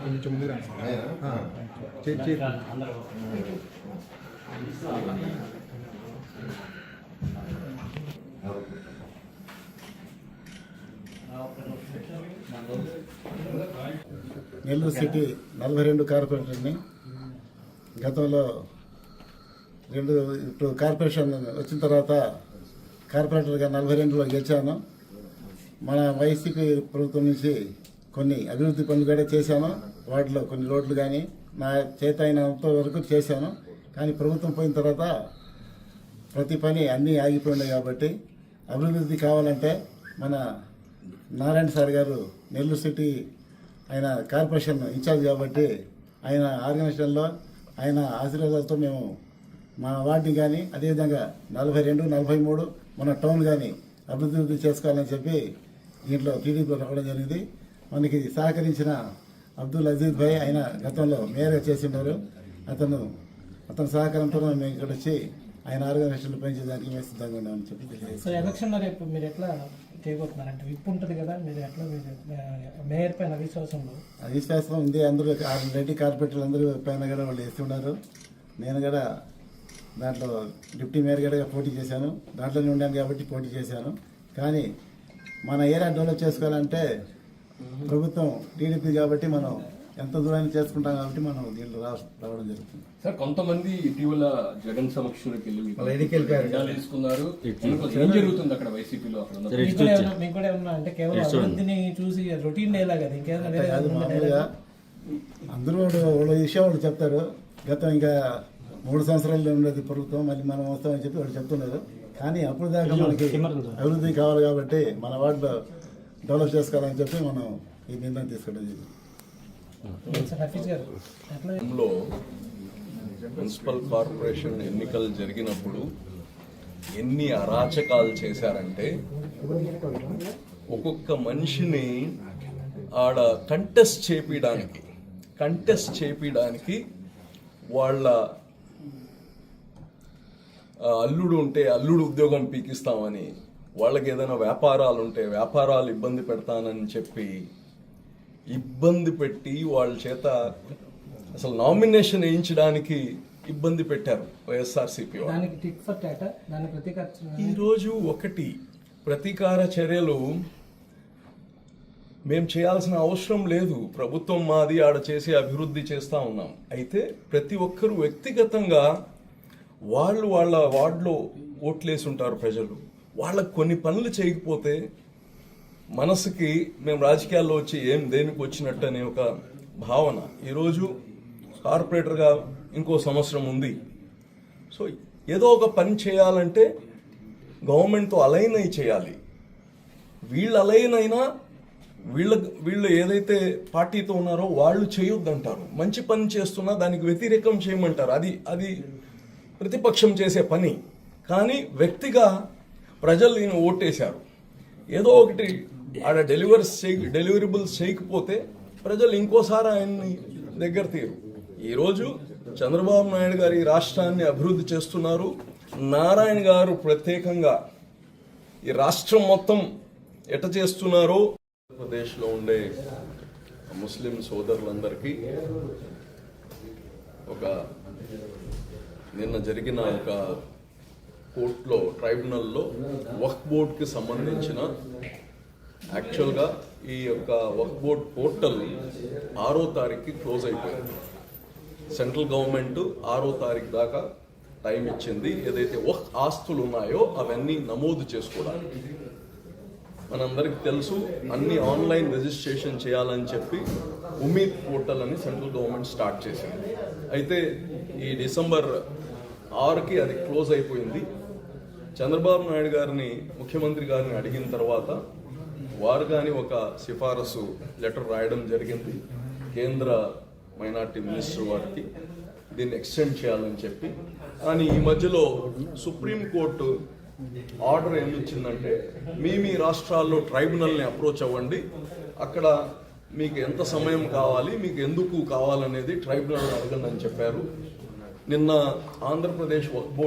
కొంచెం ముందుకు చేతి నెల్లూరు సిటీ నలభై రెండు కార్పొరేటర్ని గతంలో రెండు ఇప్పుడు కార్పొరేషన్ వచ్చిన తర్వాత కార్పొరేటర్గా నలభై రెండులో గెలిచాను. మన వైసీపీ ప్రభుత్వం నుంచి కొన్ని అభివృద్ధి పనులు కూడా చేశాను. వాటిలో కొన్ని రోడ్లు కానీ నా చేత అయినంత వరకు చేశాను. కానీ ప్రభుత్వం పోయిన తర్వాత ప్రతి పని అన్నీ ఆగిపోయినాయి కాబట్టి అభివృద్ధి కావాలంటే మన నారాయణ సార్ గారు నెల్లూరు సిటీ ఆయన కార్పొరేషన్ ఇన్ఛార్జ్ కాబట్టి ఆయన ఆర్గనైజేషన్లో ఆయన ఆశీర్వాదాలతో మేము మా వార్డుని కానీ అదేవిధంగా నలభై రెండు నలభై మూడు మన టౌన్ కానీ అభివృద్ధి చేసుకోవాలని చెప్పి దీంట్లో టీడీపీ రావడం జరిగింది. మనకి సహకరించిన అబ్దుల్ అజీజ్ భాయ్ ఆయన గతంలో మేయర్గా చేసిండారు అతను అతని సహకారంతో మేము ఇక్కడ వచ్చి ఆయన ఆర్గనైజేషన్లో పనిచేయడానికి మేము సిద్ధంగా ఉన్నామని చెప్పి తెలియజేస్తాం సో చేయబోతున్నారు. అంటే ఉంటుంది కదా మీరు ఎట్లా మేయర్ పైన అవిశ్వాసంలో ఆ విశ్వాసం ఉంది. అందరూ రెడ్డి కార్పొరేటర్లు అందరూ పైన కూడా వాళ్ళు వేస్తున్నారు నేను కూడా దాంట్లో డిప్యూటీ మేయర్ కూడా పోటీ చేశాను. దాంట్లోనే ఉన్నాను కాబట్టి పోటీ చేశాను. కానీ మన ఏరియా డెవలప్ చేసుకోవాలంటే ప్రభుత్వం టీడీపీ కాబట్టి మనం ఎంత దూరాన్ని చేసుకుంటాం కాబట్టి మనం దీంట్లో రా రావడం జరుగుతుంది. సార్ కొంతమంది ఇటీవల జగన్ సమక్షంలోకి వెళ్ళి ఏం జరుగుతుంది అక్కడ వైసీపీలో మీకు కూడా ఏమన్నా- అంటే కేవలం అభివృద్ధిని చూసి రొటీన్ ఇంకేదైనా అందరూ వాడు వాళ్ళ విషయం వాళ్ళు చెప్తారు. గతం ఇంకా మూడు సంవత్సరాల్లో ఉండేది ప్రభుత్వం మళ్ళీ మనం వస్తామని చెప్పి వాళ్ళు చెప్తున్నారు. కానీ అప్పుడు దాకా మనకి అభివృద్ధి కావాలి కాబట్టి మన వార్డులో డెవలప్ చేసుకోవాలని చెప్పి మనం ఈ నిర్ణయం తీసుకోవడం జరిగింది సార్ హఫీజ్ గారు ఎట్లా లో మున్సిపల్ కార్పొరేషన్ ఎన్నికలు జరిగినప్పుడు ఎన్ని అరాచకాలు చేశారంటే ఒక్కొక్క మనిషిని ఆడ కంటెస్ట్ చేపించడానికి కంటెస్ట్ చేపించడానికి వాళ్ళ అల్లుడు ఉంటే అల్లుడు ఉద్యోగం పీకిస్తామని వాళ్ళకి ఏదైనా వ్యాపారాలు ఉంటే వ్యాపారాలు ఇబ్బంది పెడతానని చెప్పి ఇబ్బంది పెట్టి వాళ్ళ చేత అసలు నామినేషన్ వేయించడానికి ఇబ్బంది పెట్టారు వైఎస్ఆర్సీపీ ఈరోజు ఒకటి ప్రతీకార చర్యలు మేము చేయాల్సిన అవసరం లేదు. ప్రభుత్వం మాది ఆడ చేసి అభివృద్ధి చేస్తా ఉన్నాం. అయితే ప్రతి ఒక్కరూ వ్యక్తిగతంగా వాళ్ళు వాళ్ళ వార్డులో ఓట్లేసి ఉంటారు ప్రజలు. వాళ్ళకు కొన్ని పనులు చేయకపోతే మనసుకి మేము రాజకీయాల్లో వచ్చి ఏం దేనికి వచ్చినట్టు అనే ఒక భావన. ఈరోజు కార్పొరేటర్గా ఇంకో సంవత్సరం ఉంది. సో ఏదో ఒక పని చేయాలంటే గవర్నమెంట్తో అలైన్ అయి చేయాలి. వీళ్ళు అలైన్ అయినా వీళ్ళ వీళ్ళు ఏదైతే పార్టీతో ఉన్నారో వాళ్ళు చేయొద్దంటారు. మంచి పని చేస్తున్నా దానికి వ్యతిరేకం చేయమంటారు. అది అది ప్రతిపక్షం చేసే పని. కానీ వ్యక్తిగా ప్రజలు ఈయన ఓటేశారు. ఏదో ఒకటి ఆడ డెలివరీస్ చేయ డెలివరబుల్స్ చేయకపోతే ప్రజలు ఇంకోసారి ఆయన్ని దగ్గర తీరు ఈరోజు చంద్రబాబు నాయుడు గారు ఈ రాష్ట్రాన్ని అభివృద్ధి చేస్తున్నారు. నారాయణ గారు ప్రత్యేకంగా ఈ రాష్ట్రం మొత్తం ఎట చేస్తున్నారో ఆంధ్రప్రదేశ్లో ఉండే ముస్లిం సోదరులందరికీ ఒక నిన్న జరిగిన ఒక కోర్టులో ట్రైబ్యునల్లో వక్ బోర్డ్కి సంబంధించిన యాక్చువల్గా ఈ యొక్క వక్ బోర్డ్ పోర్టల్ ఆరో తారీఖుకి క్లోజ్ అయిపోయింది. సెంట్రల్ గవర్నమెంట్ ఆరో తారీఖు దాకా టైం ఇచ్చింది. ఏదైతే వక్ ఆస్తులు ఉన్నాయో అవన్నీ నమోదు చేసుకోవడానికి. మనందరికి తెలుసు అన్ని ఆన్లైన్ రిజిస్ట్రేషన్ చేయాలని చెప్పి ఉమీద్ పోర్టల్ అని సెంట్రల్ గవర్నమెంట్ స్టార్ట్ చేసింది. అయితే ఈ డిసెంబర్ ఆరుకి అది క్లోజ్ అయిపోయింది. చంద్రబాబు నాయుడు గారిని ముఖ్యమంత్రి గారిని అడిగిన తర్వాత వారు కానీ ఒక సిఫారసు లెటర్ రాయడం జరిగింది. కేంద్ర మైనార్టీ మినిస్టర్ వారికి దీన్ని ఎక్స్టెండ్ చేయాలని చెప్పి. కానీ ఈ మధ్యలో సుప్రీంకోర్టు ఆర్డర్ ఏమి ఇచ్చిందంటే మీ మీ రాష్ట్రాల్లో ట్రైబ్యునల్ని అప్రోచ్ అవ్వండి. అక్కడ మీకు ఎంత సమయం కావాలి మీకు ఎందుకు కావాలనేది ట్రైబ్యునల్ అడగండి అని చెప్పారు. నిన్న ఆంధ్రప్రదేశ్ వక్ బోర్డు